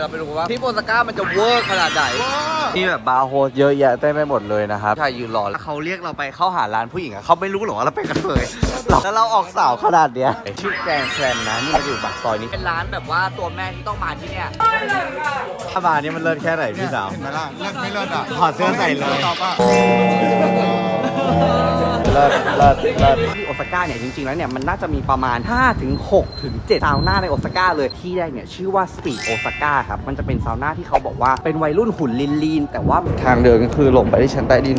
ดี๋ยวเราไปดูกันว่าที่โอซาก้ามันจะเวอร์ขนาดไหนที่แบบบาร์โฮสเยอะแยะเต็มไปหมดเลยนะครับชายยืนรอแล้วเขาเรียกเราไปเข้าหาร้านผู้หญิงอะเขาไม่รู้หรอกว่าเราไปกันเลยแล้วเราออกสาวขนาดเนี้ยชื่อแกรนด์แซมนะนี่มันอยู่ปากซอยนี้เป็นร้านแบบว่าตัวแม่ที่ต้องมาที่เนี่ยถ้ามานี่มันเลิศแค่ไหนพี่สาวเห็นไหมล่ะเลิศไม่เลิศอะถอดเสื้อใส่เลยตอบอะ เลิศเลิศเลิศที่โอซาก้าเนี่ยจริงๆแล้วเนี่ยมันน่าจะมีประมาณ 5 ถึง 6 ถึง7ซาวน่าในโอซาก้าเลยที่แรกเนี่ยชื่อว่าสปีดโอซาก้าครับมันจะเป็นซาวน่าที่เขาบอกว่าเป็นวัยรุ่นหุ่นลีนๆแต่ว่าทางเดินก็คือลงไปที่ชั้นใต้ดิน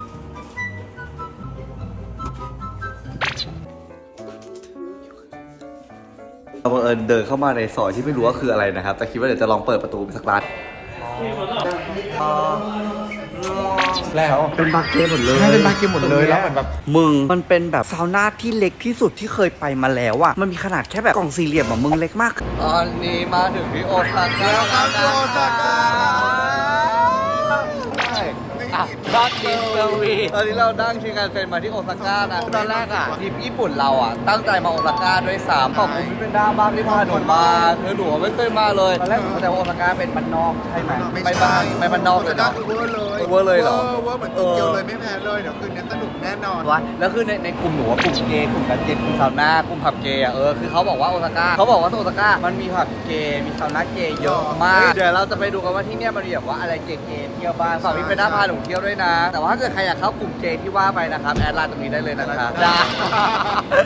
เราบังเอิญเดินเข้ามาในซอยที่ไม่รู้ว่าคืออะไรนะครับ แต่คิดว่าเดี๋ยวจะลองเปิดประตูไปสักร้าน แล้วเป็นบาเกหมดเลยใช่เป็นบาเกมหมดเลยแล้วเหมือนแบบมึงมันเป็นแบบซาวน่าที่เล็กที่สุดที่เคยไปมาแล้วอะมันมีขนาดแค่แบบกล่องสี่เหลี่ยมอะมึงเล็กมากตอนนี้มาถึงที่โอซาก้าแล้วครับที่โอซาก้า อะรักกินเซอร์วีตอนนี้เรานั่งชิงกันเป็นมาที่โอซาก้านะตอนแรกอะทีมญี่ปุ่นเราอะ ตั้งใจมาโอซาก้าด้วยซ้ำขอบคุณพี่เป็นด้าบ้างที่พาหนูมาคือหนูไม่เคยมาเลยตอนแรกผมเข้าใจว่าโอซาก้าเป็นบ้านนอกใช่ไหมไม่บ้านไม่บ้านนอกเลยก็เนาะคือเวอร์เลยเวอร์เลยเหรอเวอร์เหมือนโตเกียวเลยไม่แพ้เลยเดี๋ยวคืนนี้สนุกแน่นอนวะแล้วคือในในกลุ่มหนูอะกลุ่มเกย์กลุ่มกันเกย์กลุ่มซาวน่ากลุ่มผับเกย์อะเออคือเขาบอกว่าโอซาก้าเขาบอกว่าโอซาก้ามันมีผับเกย์มีซาวน่าเกย์เยอะมากเดี๋ยวเราจะไปดูกันว่าที่เนี่ยมันมีแบบว่าอะไรเกย์เกย์เที่ยวบ้างฝากพี่เป็นด้าพาหนูเที่ยวด้วยนะ แต่ว่าถ้าเกิดใครอยากเข้ากลุ่มเกย์ที่ว่าไปนะครับ แอดไลน์ตรงนี้ได้เลยนะครับได้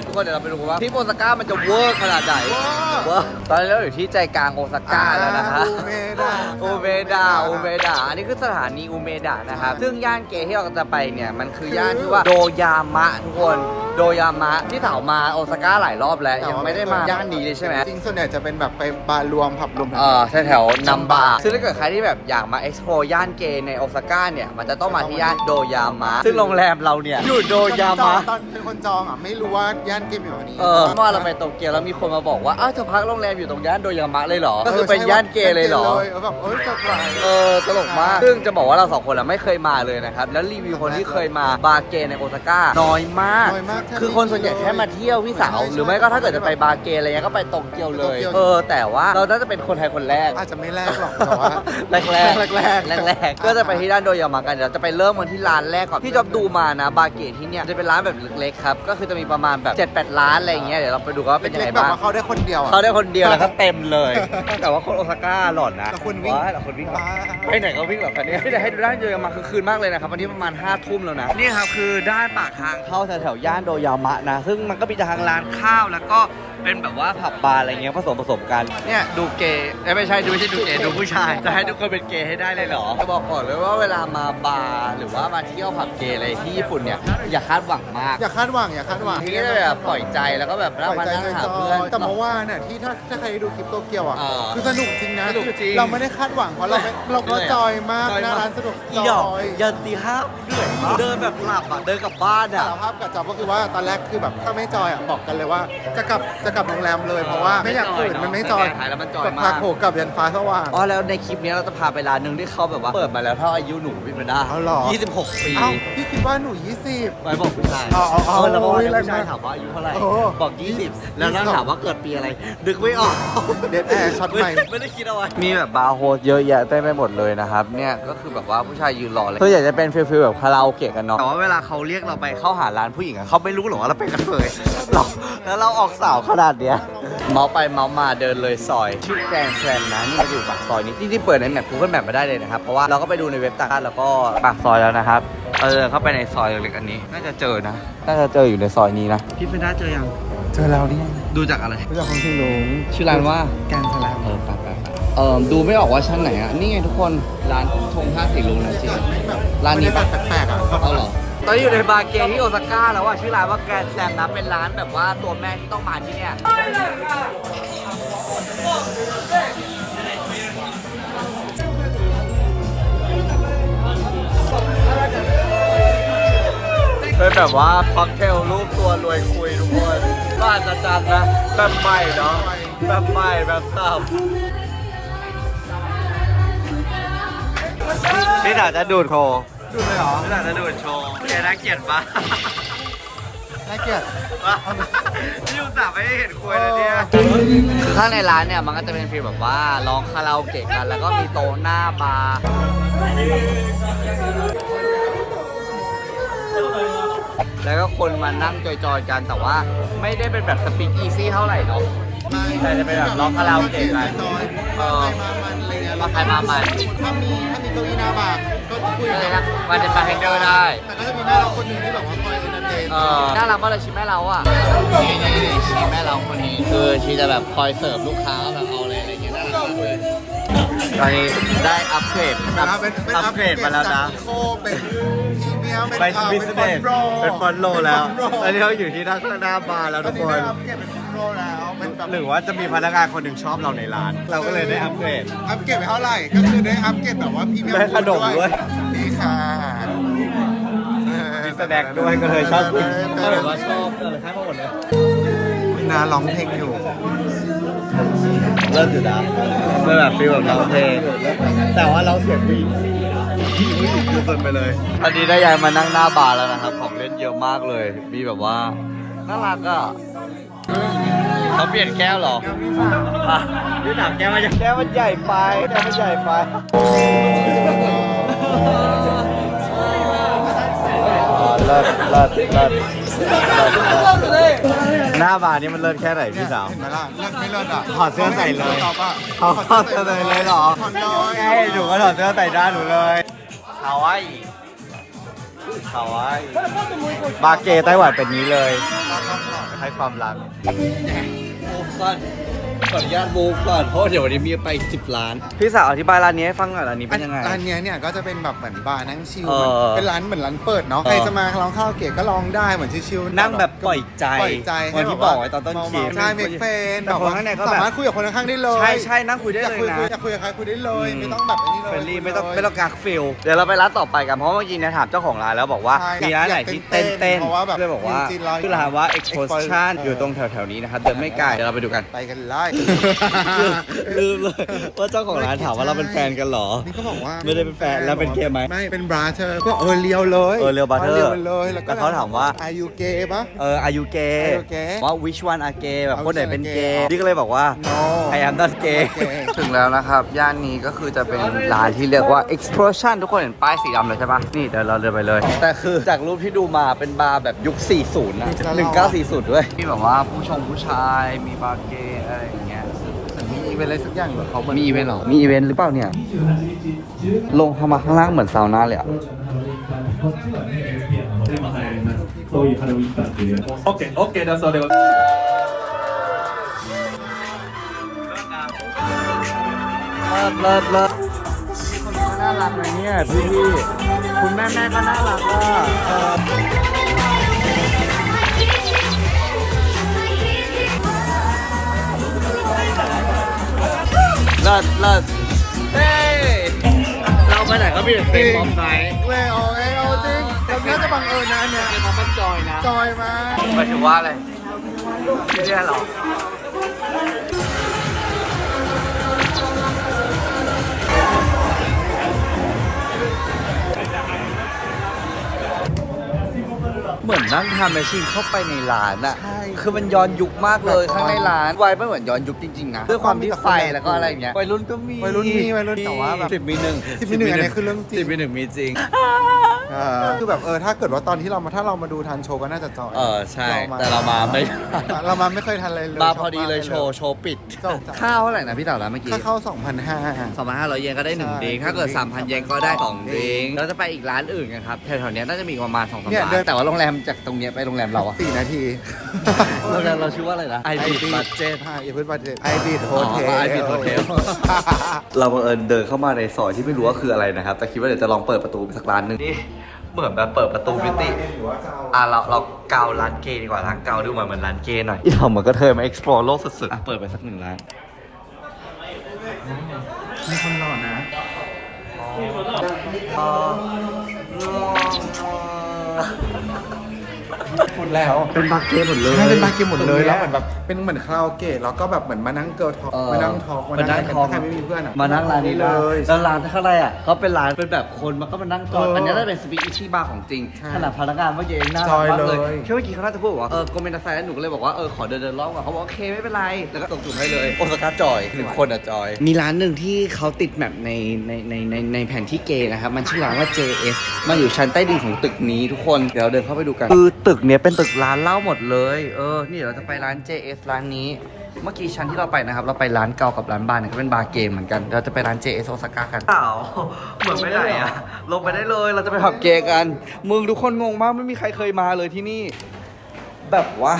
ทุกคนเดี๋ยวเราไปดูกันว่าที่โอซาก้ามันจะเวอร์ขนาดไหนเวอร์เวอร์ตอนนี้เราอยู่ที่ใจกลางโอซาก้าแล้วนะคะอูเมดะอูเมดะอูเมดะอันนี้คือสถานีอูเมดะนะครับซึ่งย่านเกย์ที่เราจะไปเนี่ยมันคือย่านที่ว่าโดยามะทุกคน โดยามะที่เถามาโอซาก้าหลายรอบแล้ว ยังไม่ได้มาย่านนี้เลยใช่ไหมจริงส่วนใหญ่จะเป็นแบบไปบาร์รวมผับรวมเออแถวๆนัมบาซึ่งถ้าเกิดใครที่แบบอยากมา explore ย่านเกย์ในโอซาก้าเนี่ย มันจะต้องมาที่ย่านโดยามะ ซึ่งโรงแรมเราเนี่ยอยู่โดยามะตอนเป็นคนจองอะไม่รู้ว่าย่านเกมอยู่ตรงนี้เออเมื่อวานเราไปโตเกียวแล้วมีคนมาบอกว่าอ้าวเธอพักโรงแรมอยู่ตรงย่านโดยามะเลยเหรอก็คือเป็นย่านเกย์เลยเหรอเออแบบเออเซอร์ไพรส์เออตลกมากซึ่งจะบอกว่าเราสองคนอะไม่เคยมาเลยนะครับแล้วรีวิวคนที่เคยมาบาร์เกย์ในโอซาก้าน้อยมากน้อยมากแทบคือคนส่วนใหญ่แค่มาเที่ยวพี่สาวใช่ใช่หรือไม่ก็ถ้าเกิดจะไปบาร์เกย์อะไรเงี้ยก็ไปโตเกียวเลยโตเกียว เออ แต่ว่าเราน่าจะเป็นคนไทยคนแรก อาจจะไม่แลกหรอกแต่ว่า แรกแรกแรกๆแรกแรกๆก็จะไปที่ด้านโดยามากันเดี๋ยวจะไปเริ่มกันที่ร้านแรกก่อนที่จอบดูมานะ บาร์เกย์ที่เนี่ยจะเป็นร้านแบบเล็กๆครับก็คือจะมีประมาณแบบ7-8ร้านอะไรอย่างเงี้ยเดี๋ยวเราไปดูกันว่าเป็นยังไงเล็กๆแบบบ้างว่าเขาได้คนเดียวอะเขาได้คนเดียวแล้วก็เต็มเลย แต่ว่าคนโอซาก้าหล่อนนะแต่คนวิ่งว้ายแต่คนวิ่งหล่อน ไปไหนก็วิ่งแบบคันนี้แต่ให้ดูด้านโดยามาคือคืนมากเลยนะครับวันนี้ประมาณ5้าทุ่มแล้วนะนี่ครับคือด้านปากทางเข้าแถวๆย่านโดยามะนะ ซึ่งมันก็มีทางร้านข้าวแล้วก็ เป็นแบบว่าผับบาร์อะไรเงี้ยผสมผสมกันเนี่ยดูเกย์เอ้ยไม่ใช่ดูไม่ใช่ดูเกย์ดูผู้ชายจะให้ทุกคนเป็นเกย์ให้ได้เลยเหรอ จะบอกก่อนเลยว่าเวลามาบาร์หรือว่ามาเที่ยวผับเกย์อะไรที่ญี่ปุ่นเนี่ยอย่าคาดหวังมากอย่าคาดหวังอย่าคาดหวังที่จะแบบปล่อยใจแล้วก็แบบปนั่ล่งอยมาใจนั่งหาจเพื่อนอยๆแต่เมื่อวานเนี่ยที่ถ้าถ้าใครดูคลิปโตเกียวอะอ่าคือสนุกจริงนะสนุกจริงเราไม่ได้คาดหวังเพราะเราไม่เราก็จอยมากจอยหมากน้าร้านสนุกจอีดอกอยยันตีห้าเหนื่อยมากเดินแบบหลับอะเดินกลับบ้านสาอะรภาพกับจอบก็คือว่าตอนแรกคือแบบถ้าไม่จอยอะบอกกันเลยว่าจะกลับจะกลับโรงแรมเลยเพราะว่าไม่อยากฝืนมันไม่จอยถ่ายแล้วมันจอยแบบมาพากโขกลับยันฟ้าสว่าง อ๋อแล้วในคลิปนี้เราจะพาไปร้านหนึ่งที่เขาแบบว่าเปิดมาแล้วเท่าอายุหนูพี่เบนด้าเอาเหรอ26ปีเอ้าพี่คิดว่าหนู 20 ไปบอกผู้ชายเอาเอาเอาแล้วบอกว่าโอ้ยผู้ชายแรงมากถามว่าอายุเท่าไหร่โอ้บอก20แล้วนั่งถามว่าเกิดปีอะไรดึกไม่ออกเดดแอร์ช็อตใหม่ไม่ได้คิดเอาไว้ มีแบบบาร์โฮสเยอะแยะเต็มไปหมดเลยนะครับ เนี่ยก็คือแบบว่าผู้ชายยืนรอเลยคืออยากจะเป็นฟิลฟิลแบบคาราโอเกะกันเนาะแต่ว่าเวลาเขาเรียกเราไปเข้าหาร้านผู้หญิงอะเขาไม่รู้หรอกว่าเราไปกันเลยเราแล้วเราออกสาวขนาดเนี้ยเมาไปเมามาเดินเลยซอยชื่อแกรนด์แซมนะนี่มันอยู่ปากซอยนี้ที่ที่เปิดในแมป Google Map มาได้เลยนะครับ เพราะว่าเราก็ไปดูในเว็บต่างๆแล้วก็ปากซอยแล้วนะครับเออเข้าไปในซอยเล็กๆอันนี้ น่าจะเจอนะ น่าจะเจออยู่ในซอยนี้นะ พี่เฟนด้าเจอยัง เจอแล้วนี่ดูจากอะไรรู้จักของที่ลุงชื่อร้านว่าแกนสแลมเออไปไปไปเออดูไม่ออกว่าชั้นไหนอะนี่ไงทุกคนร้านธงท่าสีลุงนะจริงร้านนี้ปะแปลกๆอะเอาเหรอ ตอนนี้อยู่ในบาร์เกย์ที่โอซาก้าแล้วว่าชื่อร้านว่าแกรนด์แซมนะเป็นร้านแบบว่าตัวแม่ที่ต้องมาที่เนี่ยเป็นแบบว่าค็อกเทลรูปตัวรวยคุยทุกคนบ้านอาจารย์นะแบบใหม่เนาะแบบใหม่แบบสับพี่ดาจะดูดโค ดูเลยเหรอพี่ดาจะดูดโชว์แกน่าเกลียดปะน่าเกลียดนี่อุตส่าห์ไม่ได้เห็นควยเลยเนี่ย ข้างในร้านเนี่ยมันก็จะเป็นฟีลแบบว่าร้องคาราโอเกะกัน แล้วก็มีโต๊ะหน้าบาร์แล้วก็คนมานั่งจอยๆกันแต่ว่าไม่ได้เป็นแบบสปีกอีซี่เท่าไหร่เนาะ แต่จะเป็นแบบร้องคาราโอเกะกันจอยเออใครมามันอะไรเงี้ยมาใครมามันถ้ามีถ้ามีเก้าอี้หน้าบาร์ก็จะคุยก็เลยกันะนมาเป็นบาร์เทนเดอร์ได้ แต่ก็จะมีแม่เราคนหนึ่งที่แบบว่าคอยเอนเตอร์เทนเออน่ารักมากเลยชีแม่เราอะนี่นี่นี่ชีแม่เราคนนี้คือชีจะแบบคอยเสิร์ฟลูกค้าแบบเอาเลยอะไรเงี้ยน่ารักมากเลยตอนนี้ได้อัปเกรดนะครับเป็นเป็นอัปเกรดมาแล้วนะจากอีโคเป็นพรีเมียมเป็นไปอ่าบิสเนสโรเป็นฟอนโลแล้วเป็นฟอนโลตอนนี้เราอยู่ที่หน้าหน้าบาร์แล้วตอทุนกนี้คน ได้อัปเกรดเป็นฟอนโรแล้วเป็นแบบหรือว่าจะมีพนักงานคนหนึ่งชอบเราในร้าน เราก็เลยได้อัปเกรด อัปเกรดไปเท่าไหร่ ก็คือได้อัปเกรดแบบว่าพรีเมียมได้ขนมด้วย นี่ค่ะมีสแน็คด้วยก็เลยชอบกินเอก็อเลยว่าชอบเออให้มาหมดเลยนาร้องเพลงอยู่เริ่มอยู่นะเป็นแบบฟีลแบบร้องเพลงแต่ว่าเราเสียงวีวีดูสุดไปเลยตอนนี้ได้ยายมานั่งหน้าบาร์แล้วนะครับ ของเล่นเยอะมากเลย มีแบบว่าน่ารักอะ เขาเปลี่ยนแก้วเหรออะพี่ถามแก้วมาแก้วมันใหญ่ไปแก้วมันใหญ่ไปเลิศเลิศเลิศหน้าบาร์นี่มันเลิศแค่ไหนพี่สาวเห็นไหมล่ะเลิศไม่เลิศอะถอดเสื้อใส่เลย ตอบอะเขาถอดเสื้อเลยเลยเหรอถอดเลยใช่หนูก็ถอดเสื้อใส่ด้านหนูเลยฮาวายฮาวาย บาเกไต้หวันเป็นนี้เลยให้ความรักบูฟก่อน ขออนุญาตบูฟก่อนเพราะเดี๋ยววันนี้มีไป10ล้าน พี่สาวอธิบายร้านนี้ให้ฟังหน่อยร้านนี้เป็นยังไง ร้านเนี้ยเนี่ยก็จะเป็นแบบเหมือนบาร์นั่งชิลเออเป็นร้านเหมือนร้านเปิดเนาะ เออ ใครจะมาร้องข้าวเก๋ก็ร้องได้เหมือนชิลๆนั่งแบบปล่อยใจปล่อยใจเหมือนที่บอกไว้ตอนต้นคลิป ใช่เมกเฟนแต่คนข้างในก็แบบ สามารถคุยกับคนข้างๆได้เลยใช่ใช่นั่งคุยได้อยากเลยคุยนะคุยอยากคุยกับใครคุยได้เลย ไม่ต้องแบบไอ้นี่เลยเฟรนลี่ไม่ต้องคุยเลยไม่ต้องกักฟิลเดี๋ยวเราไปร้านต่อไปกันเพราะเมื่อกี้เนี่ยถามเจ้าของร้านแล้วบอกว่า ใช่มีร้านไหนที่เต้นอยากเต้นเพราะว่าแบบเลยบอกว่าจริงๆเราชื่อร้านว่า Explosion Explosion อยู่ตรงแถวๆนี้นะครับเดินไม่ไกลเดี๋ยวเราไปดูกัน ไปกันไล่ลืมเลยว่าเจ้าของร้านถามว่าเราเป็นแฟนกันเหรอ นี่เขาบอกว่าไม่ได้เป็นแฟนแล้วเป็นเกย์ไหมไม่เป็นบราเธอร์ก็เออเลียวเลยเออเรียว brother เลียวเลยแล้วก็แล้วเขาถามว่าอายุเกย์ปะเอออายุเกย์ Are you gay? ว่า which one are gay แบบเอาคนไหนเป็น which one เก are ย์ gay นี่ก็เลยบอกว่า no I am not gay Not gay ถึงแล้วนะครับ ย่านนี้ก็คือจะเป็นร้านที่เรียกว่า explosion ทุกคนเห็นป้ายสีดำเลยใช่ปะนี่เดี๋ยวเราเดินไปเลย แต่คือจากรูปที่ดูมาเป็นบาร์แบบยุค 40นะ1940ด้วยมีแบบว่าผู้ชงผู้ชายมีบาร์เกย์ีเวนต์อะไรสักอย่างหรอเขามีอีเวนต์หรอ มีอีเวนต์หรือเปล่าเนี่ย ลงเข้ามาข้างล่างเหมือนซาวน่าเลยอะโอเคโอเคเดี๋ยวสวัสดีเลิศเลิศเลิศน่ารักนะเนี่ยพี่พี่คุณแม่แม่ก็น่ารักว่า เออเลิศเลิศเฮ้ยเราไปไหนก็มีแต่เซ็กบอมไนท์เวยโอเอยโอจริงแล้วน่าจะบังเอิญนะอันเนี้ยเซ็กบอมมันจอยนะจอยมาหมายถึงว่าอะไรไม่ใช่หรอ เหมือนนั่งทำแมชชีนเข้าไปในร้านอะคือมันย้อนยุคมากเลยข้างในร้านไวไม่เหมือนย้อนยุคจริงๆนะด้วยความที่ไฟแล้วก็อะไรอย่างเงี้ยวัยรุ่นก็มีวัยรุ่นมีวัยรุ่นแต่ว่าแบบสิบมีหนึ่งสิบมีหนึ่งอันนี้คือเรื่องจริงสิบมีหนึ่งมีจริง เออคือแบบเออถ้าเกิดว่าตอนที่เรามาถ้าเรามาดูทันโชว์ก็น่าจะจอยเออใช่ แต่เรามาไม่เรามาไม่เคยทันเลยเลยมาพอดีเลยโชว์โชว์ปิดจบจ้ะข้าวเท่าไหร่นะพี่เต่าร้านเมื่อกี้ค่าเข้า2,500สองพันห้าร้อยเยนก็ได้หนึ่งใช่ดริงก์ถ้าเกิดหนึ่งสามพันดริงก์เยนก็ได้สองดริงก์เราจะไปอีกร้านอื่นกันครับแถวๆเนี้ยน่าจะมีประมาณสองสามเนี่ยร้าเดินนแต่ว่าโรงแรมจากตรงเนี้ยไปโรงแรมเราอะสี่นาทีโรงแรมเราชื่อว่าอะไรนะไอบีบัตเจ็ตไอพีบัตเจ็ตไอบีดโฮเทลอ๋อ Ibis Hotel เราบังเอิญเดินเข้ามาในซอยที่ไม่รู้ว่าคืออะไรนะครับแต่คิดว่าเดี๋ยวจะลองเปิดประตูไปสักร้านหนึงนี่ เหมือนแบบเปิดประตูมิติอะเราเราเการ้านเกย์ดีกว่าร้านเกาดูเหมือนเหมือนร้านเกย์หน่อยอีทอมมันก็เธอมา explore โลกสุดๆอะเปิดไปสักหนึ่งร้านมีคนหล่อนะพูดแล้วเป็นบาร์เกมหมดเลยใช่เป็นบาร์เกมหมดเลยตรงแล้นี้วเหมือนแบบเป็นเหมือนคาราโอเกะแล้วก็แบบเหมือนมานั่งเกิร์ลทอล์กเออมานั่งทอล์กมามานั่นั่งงกันทอล์กถ้าใครไม่มีเพื่อนอะมานั่งร้านนี้เลเลยยแล้วร้านข้างในอะเขาเป็นร้านเป็นแบบคนมันก็มานั่งจอยเอออัอันนี้น่าจะเป็นสปีกอิชิบาร์ของจริงใช่ขนาดพนักงานเมื่อกี้ยังน่าจรักอยมากเลยเลยแค่เมื่อกี้เขาน่าจะพูดว่าเออโกเมนตาไซแล้วหนูก็เลยบอกว่าเออขอเดินเดินรอบก่อนเขาบอกโอเคไม่เป็นไรแล้วก็ตกจุดให้เลยโอซาก้าจอยหนึ่งคนอะจอย มีร้านหนึ่งที่เขาติดแมปในในในในในแผนที่เกย์นะครับมันชื่อร้านว่า JS มันอยู่ชั้นใต้ดินของตึกนี้ทุกคนเดี๋ยวเราเดินเข้าไปดูกันคือตึกเนี้ยเป็นตึกร้านเหล้าหมดเลย เออ นี่เดี๋ยวเราจะไปร้าน JS ร้านนี้ เมื่อกี้ชั้นที่เราไปนะครับ เราไปร้านเก่ากับร้านบ้านเนี่ยก็เป็นบาร์เกมเหมือนกัน เราจะไปร้าน JS โอซาก้ากันเปล่าเหมือนไม่ได้อะลงไปได้เลย เราจะไปผับเกย์กัน มึงทุกคนงงมาก ไม่มีใครเคยมาเลยที่นี่ แบบว่า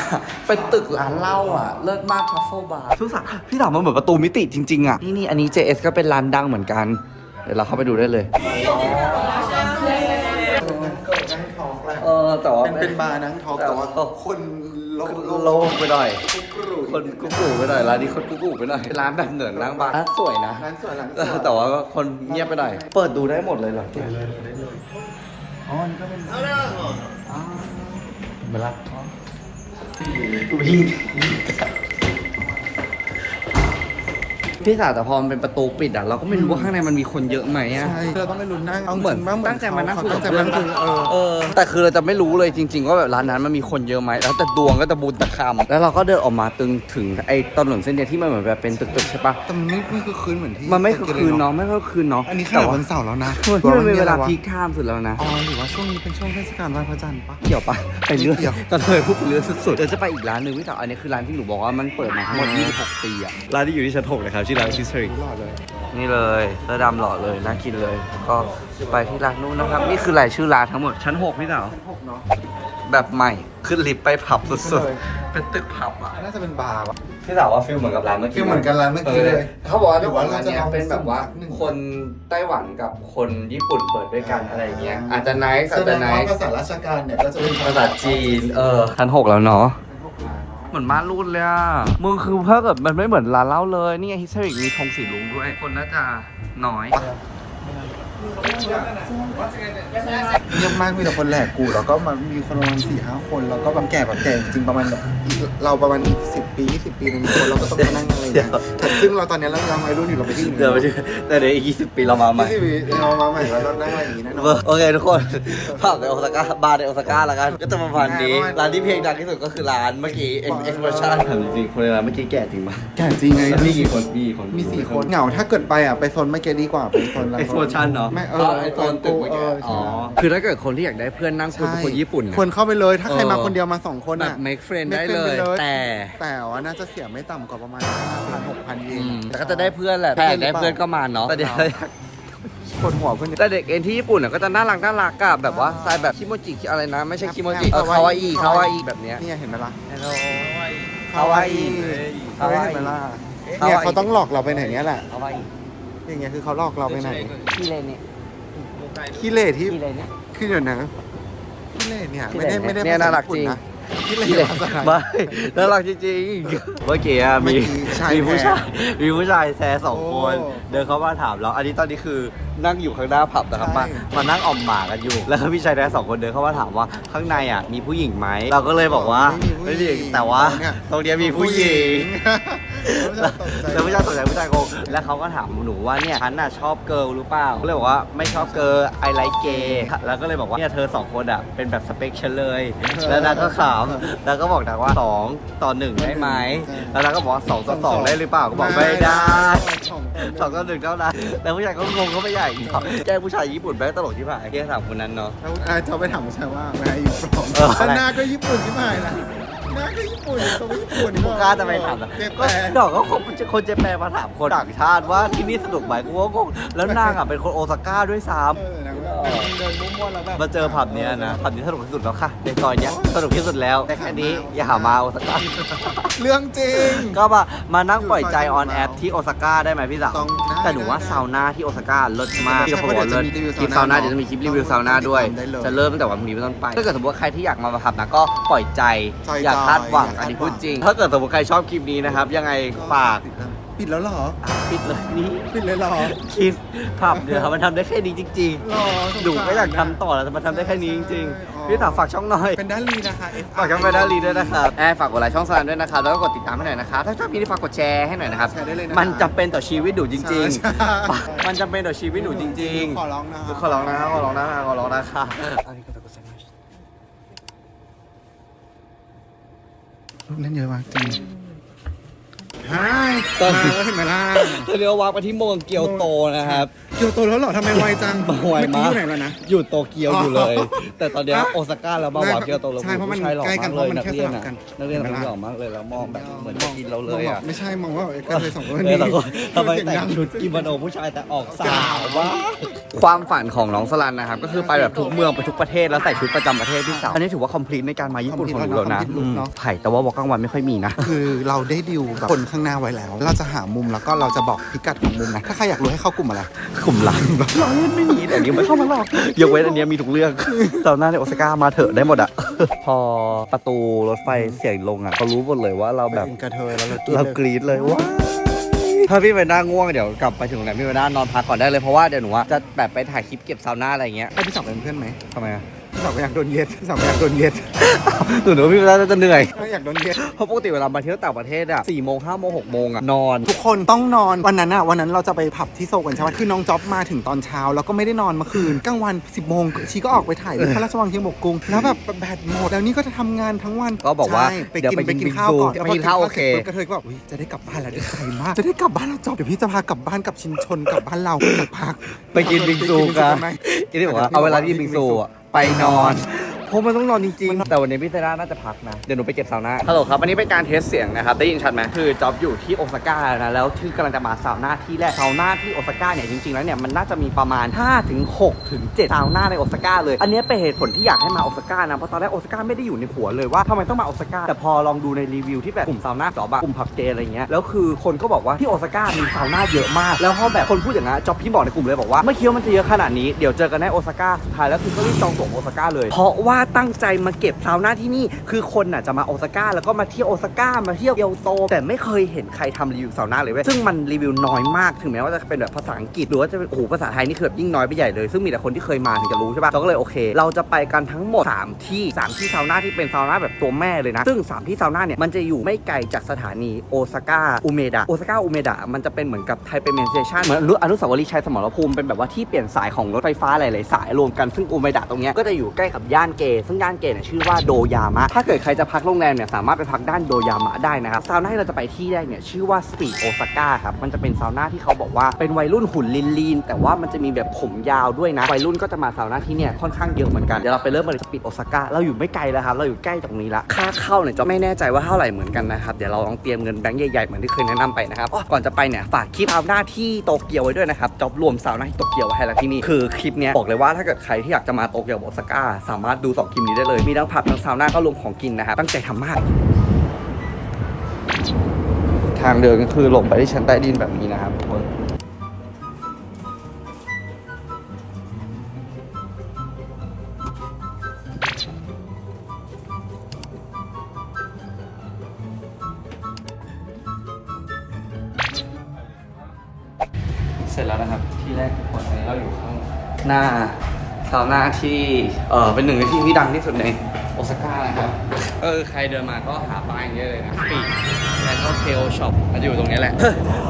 เป็นตึกร้านเหล้าอะ เลิศมากทัฟเฟิลบาร์ทุกสักพี่ถามมันเหมือนประตูมิติจริงๆอะ นี่นี่อันนี้ JS ก็เป็นร้านดังเหมือนกัน เดี๋ยวเราเข้าไปดูได้เลย นั่งเกิร์ลนั่งทอล์ก แหละเออแต่ว่าเป็นเป็นบาร์นั่งทอล์กแต่ว่าเออคนโลกโลกไปหน่อยคนกุ๊กกูไปหน่อยร้านนี้คนกุ๊กกูไปหน่อยร้านแบบเหนือนร้านบาร์ร้านสวยนะร้านสวยร้านสเอวยอแต่ว่าคนเงียบไปหน่อยเปิดดูได้หมดเลยเหรออ๋อนี่ก็เป็นอ๋อเวลาวิ่ง พี่สาวแต่พอมันเป็นประตูปิดอะเราก็ไม่รู้ว่าข้างในมันมีคนเยอะไหมอะ ใช่เราต้องไปลุ้นนั่งเหมือนจริว่าตั้งใจมานั่งเขคุยตั้งใจมานั่งคุยเออ เออ แต่คือเราจะไม่รู้เลยจริง ๆ ว่าแบบร้านนั้นมันมีคนเยอะไหมแล้วแต่ดวงก็จะบุญตะคำแล้วเราก็เดินออกมาตึงถึงไอ้ถนนเส้นเนี้ยที่มันเหมือนแบบเป็นตึกๆใช่ปะแต่มันไม่ไม่คือคืนเหมือนที่มันไม่คือคืนเนาะไม่คือคืนเนาะอันนี้ขแต่นาดว่าวันเสาร์แล้วนะที่มันเป็นเวลาะไรพีคไทม์สุดแล้วนะอ๋อหรือว่าช่วงนี้เป็นช่วงเทศกาลไหว้พระจันทร์ปะเกี่ยวปะไปเรื่อยไม่เกี่ยวตอนเลยพูดไปเรื่อยสุดๆเดี๋ยวจะไปอีกร้านหนึ่งพี่สาวอันนี้คือร้านที่หนูบอกว่ามันเปิดมาทั้งหมด26ปีอะร้านที่อยู่ที่ชั้น6เลยครับชื่อร้านชิสเตอริรู้หล่อเลยนี่เลยเสื้อดำหล่อเลยน่ากินเลย ก็ไปที่ร้านนู้นนะครับ นี่คือรายชื่อร้านทั้งหมด ชั้น6พี่สาวหกเนาะแบบใหม่ขึ้นลิฟต์ไปผับสุดเลยๆเป็นตึกผับอะ น่าจะเป็นบาร์วะพี่สาวว่าฟิลเหมือนกับร้านเมื่อกี้ฟีลเหมือนกันร้านเมื่อกี้เลย เขาบอกว่าหรืเจ้าอขอว่างร้านเนี้ยเราจะลองเป็นแบบว่าสุ่มหนึ่งคนไต้หวันกับคนญี่ปุ่นเปิดด้วยกันอะไรอย่างเงี้ยอาจจะไนท์อาแสจดจะงไนว่าท์ภาษาราชการเนี่ยก็จะเป็นภาษาจีนเออชั้นหกแล้วเนาะ เหมือนม่านรูดเลยอะมึงคือถ้าเกิดมันไม่เหมือนร้านเหล้าเลย นี่ไงฮิสเทอริกมีธงสีลุงด้วย คนน่าจะน้อย เงียบมากมีแต่คนแหลกกู แล้วก็มันมีคนประมาณสี่ห้าคน แล้วก็แบบแก่แบบแก่จริงๆประมาณแบบเราประมาณอีกสิบปียี่สิบปีนึงคนเราก็ต้องมานั่งอะไรอย่างเงี้ยแต่ซึ่งเราตอนเนี้ยเรายังวัยรุ่นอยู่เราไปที่เดี๋ยวไปดูแต่เดี๋ยวอีก20ปีเรามาใหม่ยี่สิบปีเรามาใหม่แล้วเรานั่งอะไรอย่างงี้แน่นอนโอเคทุกคนภาพในโอซาก้าบาร์ในโอซาก้าแล้วกัน ก็จะประมาณนี้ ร้านที่เพลงดังที่สุดก็คือร้านเมื่อกี้ Expression ถามจริงๆคนในร้านเมื่อกี้แก่จริงปะแก่จริงไงแล้วมีกี่คนมีกี่คนมีสี่คนเหงาถ้าเกิดไปอะไปโซนเมื่อกี้ดีกว่าไปโซนเอ็กซ์โพชันเนาะไม่เอเอออไอโซนตึกเมื่อกี้เอออ๋อใช่คือถ้าเกิดคนที่อยากได้เพื่อนนั่งคุยเป็นคนญี่ปุ่นน่ะควรเข้าไปเลยถ้าใครมาเออคนเดียวมาสองคนแบอะบ make friend ได้ make เล friend ยไปเลย แต่ แต่ว่าน่าจะเสียไม่ต่ำกว่าประมาณ5,000 6,000เยอืนมแต่ก็จะได้เพื่อนแหละถ้าอยากได้เพื่อนก็มาเนาะแต่เดี๋ยวคนหัวเพื่อนแต่เด็กเอ็นที่ญี่ปุ่นน่ะก็จะน่ารักน่ารักกับแบบว่าสไตล์แบบคิโมจิอะไรนะ ไม่ใช่คิโมจิแอเออปคาวาอิคาคาวาวาอิอิแบบเนี้ยนี่เห็นไหมล่ะคาวาอิคาวาอิเห็นไหมล่ะเนี่ยเขาต้องหลอกเราไปไหนเนี้ยแหละคาวาอิอย่างเงี้ยคือเขาหลอกเราไปไหนขี้เลนเนี่ย ขี้เล่ที่ขี้เลนเนี่ยคือเดี๋ยวนะขี้เล่เนี่ยไม่ได้ขี้เหร่ไม่ได้เนี่ยน่ารักจริง ขี้เล่ขี้เลนภาษาไทย ไม่น่ารักจริงๆเมื่อกี้อะเมื่มีอกี้ชายมีผู้แท้ชายมีผู้ชายแท้สองคน โอ้เดินเข้ามาถามเรา อันนี้ตอนนี้คือนั่งอยู่ข้างหน้าผับนะครับใช่ มามานั่งออมหมากันอยู่ แล้วก็พี่ชายแท้สองคนเดินเข้ามาถามว่าข้างในอะมีผู้หญิงไหมเราก็เลยบอกว่าไม่มีแต่ว่า ตรงเนี้ยมีผู้หญิง แล้วผู้ชายตกใจผู้ชายโกงแล้วเขาก็ถามหนูว่าเนี่ยฉันน่ะชอบเกิร์ลหรือเปล่าก็เลยบอกว่าไม่ชอบเกิร์ลไอไลค์เกย์แล้วก็เลยบอกว่าเนี่ยเธอสองคนอะเป็นแบบสเปคฉันเลย แล้วนางก็ขำแล้วก็บอกนางว่าสองต่อหนึ่งได้ไหมแล้วนางก็บอกว่าสองต่อสองได้หรือเปล่าก็บอกไม่ได้สองต่อหนึ่งเท่านั้นแล้วผู้ชายก็งงก็ไม่ใหญ่อีกแกล้งผู้ชายญี่ปุ่นแม่งตลกที่ผ่านแกถามคนนั้นเนาะแล้วอาจะไปถามผู้ชายว่าแม่อยู่ฟรอมเอออะไรหน้าก็ญี่ปุ่นใช่ไหมล่ะห น้าก็ญี่ปุ่นตัวก็ญี่ปุ่นกูกล้าจะไปถามอะเจ็บก็แปลดอกก็คงคนเจแปนมาถามคนต่างชาติว่าที่นี่สนุกไหมกูก็งงแล้วนางอะเป็นคนโอซาก้าด้วยซ้เออนะ เดินมั่วๆแล้วแบบำมาเจอผับเนี้ยนะผับนี้สนุกที่สุดแล้วค่ะในซอยเนี้ยสนุกที่สุดแล้วแต่แค่นี้อย่าหามาโอซาก้าเรื่องจริง ก็มามานั่งปล่อยใจออนแอปที่โอซาก้าได้ไหมพี่สาวต้องได้แต่หนูว่าได้ซาวน่าที่โอซาก้าเลิศมากใช่ที่เขาบอกว่าเลิศเพราะเดี๋ยวจะมีรีวิวคลิปซาซาววน่าน่าเดี๋ยวจะมีคลิปรีวิวซาวน่าด้วยติดตามได้เลยจะเริ่มตั้งแต่วันพรุ่งนี้เป็นต้นไปถ้าเกิดสมมติว่าใครที่อยากมาผับนะก็ปล่อยใจใจอย่าคาดหวังอย่าคาดหวัง อันนี้พูดจริง ถ้าเกิดสมมติใครชอบคลิปนี้นะครับยังไงฝาก ปิดแล้วเหรออะปิดเลยนี่ปิดเลยเหรอคิดผับเดี๋ยวมันทำได้แค่นี้จริงหรอสงสารๆดูก็อยากทำต่อแล้วแต่มันทำได้แค่นี้จริงอ๋อๆพี่ถามฝากช่องหน่อย เป็นด้านลีนะคะ F ฝากช่องไปด้านลีด้วยนะครับแอร์ฝากกดไลค์ช่องสลามด้วยนะครับ แล้วก็กดติดตามให้หน่อยนะครับ ถ้าชอบคลิปนี้ฝากกดแชร์ให้หน่อยนะครับ แชร์ได้เลยนะมันจำเป็นต่อชีวิตหนูจริงใช่ใช่ๆมันจำเป็นต่อชีวิตหนูจริงขอร้องนะๆขอร้องนะครับขอร้องนะครับขอร้องนะครับอันนี้ก็ตะกุสันเล่นเยอะมากจริง ใช่ตอนมาแล้วเห็นไหมล่ะจะเรียกว่าวางไปที่เมืองเกียวโตนะครับ เกียวโตแล้วเหรอทำไมไวจังมาไวมากเอกี้อยู่ไหนแล้วนะ อยู่โตเกียวอยู่เลยอ๋อแต่ตอนเนี้ยอะโอซาก้าแล้วมาวางเกียวโตแล้วใช่เพราะมันผู้ชายหล่อใกล้กัมานกเลยเพราะมันนักแค่เรียนสลัอะบกัน นักเรียนเห็นไหมเขาล่ะหล่อมากเลยแล้วมองแบบเหมือนจะกินเราเลยอะไม่ใช่มองว่าก็เลยสองคนเออแล้วก็ทำไมแต่งชุดกิโมโนผู้ชายแต่ออกสาวว่าความฝันของน้องสลันนะครับก็คือไปแบบทุกเมืองไปทุกประเทศแล้วใส่ชุดประจำประเทศพี่สาวอันนี้ถือว่าคอมพลีทในการมาญี่ปุ่นของหนูแล้วนะอืมไผ่แต่ว่าวอลกลางวันไม่ค่อยมีนะ คือเราได้ดิวกับคนข้างหน้าไว้แล้ว เราจะหามุมแล้วก็เราจะบอกพิกัดของมุมนะถ้าใครอยากรู้ให้เข้ากลุ่มอะไรกลุ่มลังเราเล่นไม่มีแต่อันนี้ไม่เข้ามาหรอกยกเว้นอันเนี้ยมีทุกเรื่องตอนหน้าในโอซาก้ามาเถอะได้หมดอะ พอประตูรถไฟเสียงลงอะเขารู้หมดเลยว่าเราแบบเป็นกระเทยแล้วเราเรากรี๊ดเลยว้ายถ้าพี่ไปนั่งง่วงเดี๋ยวกลับไปถึงไหนพี่ไปนั่งนอนพักก่อนได้เลยเพราะว่าเดี๋ยวหนูว่าจะแบบไปถ่ายคลิปเก็บซาวน่าอะไรอย่างเงี้ยให้พี่สาวเป็นเพื่อนไหมทำไมอะพี่ สาวก็อยากโดนเย็ดพี่สาวก็อยากโดนเย็ดหนูนึกว่าพี่ไปนั่งจะเหนื่อยไม่อยากโดนเย็ดเพราะปกติเวลามาเที่ยวต่างประเทศอะสี่โมงห้าโมงหกโมงอะนอน ทุกคนต้องนอนวันนั้นอะวันนั้นเราจะไปผับที่โซลกันใช่ไหมคือน้องจ๊อบมาถึงตอนเช้า แล้วก็ไม่ได้นอนเมื่อคืนกลางวัน10โมงชีก็ออกไปถ่ายรูปพระราชวังเชียงบกกรุงแล้วแบบแบตหมดแล้วนี่ก็จะทำงานทั้งวันก็บอกว่าใช่ไปเดี๋ยวกินไปไปกิกินนข้าวก่อนไปกินข้าวโอเคพกินข้าวสร็จปุ๊บกระเทยก็แบบอุ๊ยจะได้กลับบ้านแล้วดีใจมาก จะได้กลับบ้านแล้วจอบเดี๋ยวพี่จะพากลับบ้านกลับชินชนกลับบ้านเราสักพัก ไปกินบิงซูกันไหมที่นี่บอกว่าเอาเวลาที่บิงซูอะไป นอน เพราะมันต้องนอนจริงๆ แต่วันนี้พี่เซราน่าจะพักนะ เดี๋ยวหนูไปเก็บซาวน่าฮัลโหลครับอันนี้เป็นการเทสเสียงนะครับ ได้ยินชัดไหมคือจ็อบอยู่ที่โอซาก้านะ แล้วคือกำลังจะมาซาวน่าที่แรกซาวน่าที่โอซาก้าเนี่ยจริงๆแล้วเนี่ยมันน่าจะมีประมาณ5ถึง6ถึง7ซาวน่าในโอซาก้าเลย อันนี้เป็นเหตุผลที่อยากให้มาโอซาก้านะเพราะตอนแรกโอซาก้าไม่ได้อยู่ในหัวเลยว่าทำไมต้องมาโอซาก้าแต่พอลองดูในรีวิวที่แบบกลุ่มซาวน่าจอบอะกลุ่มพับเจอะไรเงี้ยแล้วคือคนก็บอกว่าที่โอซาก้ามีซาวน่าเยอะมาก แล้วพอแบบคนพูดอย่างนั้นจ็อบพี่บอกในกลุ่มเลยบอกว่าไม่คิดว่ามันจะเยอะขนาดนี้เดี๋ยวเจอกันในโอซาก้าสุดท้ายแล้วคือก็รีบจองตั๋วโอซาก้าเลย เพราะว่าตั้งใจมาเก็บซาวน่าที่นี่ คือคนน่ะจะมาโอซาก้าแล้วก็มาเที่ยวโอซาก้ามาเที่ยวเกียวโต แต่ไม่เคยเห็นใครทำรีวิวซาวน่าเลยเว้ยซึ่งมันรีวิวน้อยมากถึงแม้ว่าจะเป็นแบบภาษาอังกฤษหรือว่าจะเป็นโอ้โหภาษาไทยนี่คือแบบยิ่งน้อยไปใหญ่เลย ซึ่งมีแต่คนที่เคยมาถึงจะรู้ใช่ปะเราก็เลยโอเค เราจะไปกันทั้งหมด 3 ที่ 3 ที่ซาวน่าที่เป็นซาวน่าแบบตัวแม่เลยนะ ซึ่ง 3 ที่ซาวน่าเนี่ยมันจะอยู่ไม่ไกลจากสถานีโอซาก้าอุเมดะโอซาก้าอุเมดะมันจะเป็นเหมือนกับไทเปเมนเตชันเหมือนอนุอนุสาวรีย์ชัยสมรภูมิเป็นแบบว่าที่เปลี่ยนสายของรถไฟฟ้าหลายๆสายรวมกันซึ่งอุเมดะตรงเนี้ยก็จะอยู่ใกล้กับย่านเกซึ่งย่านเกเนี่ยชื่อว่าโดยามะ ถ้าเกิดใครจะพักโรงแรมเนี่ยสามารถไปพักด้านโดยามะได้นะครับซาวน่าที่เราจะไปที่แรกเนี่ยชื่อว่าสปีดโอซาก้าครับมันจะเป็นซาวน่าที่เขาบอกว่าเป็นวัยรุ่นหุ่นลีนๆแต่ว่ามันจะมีแบบผมยาวด้วยนะวัยรุ่นก็จะมาซาวน่าที่เนี่ยค่อนข้างเยอะเหมือนกันเดี๋ยวเราไปเริ่มกันเลยสปีดโอซาก้าเราอยู่ไม่ไกลแล้วครับเราอยู่ใกล้ตรงนี้ละค่าเข้าเนี่ยจะไม่แน่ใจว่าเท่าไหร่เหมือนกันนะครับเดี๋ยวเราลองเตรียมเงินแบงค์ใหญ่ๆเหมือนที่เคยแนะนำไปนะครับอ๋อก่อนจะไปเนี่ยฝากคลิปซาวน่าที่โตเกียวไว้ด้วยนะครับจอบรวมซาวน่าที่โตเกียวไว้ให้แล้วที่นี่คือคลิปเนี้ยบอกเลยว่าถ้าเกิดใครที่อยากจะมาโตเกียวโอซาก้าสามารถดูสองคลิปนี้ได้เลย มีทั้งผับทั้งซาวน่าก็รวมของกินนะครับตั้งใจทำมาก ทางเดินก็คือลงไปที่ชั้นใต้ดินแบบนี้นะครับ ที่เออเป็นหนึ่งในที่ที่ดังที่สุดในโอซาก้านะครับเออใครเดินมาก็หาป้ายอย่างเงี้ยเลยนะปีกแล้วก็เคลช็อปมันอยู่ตรงนี้แหละ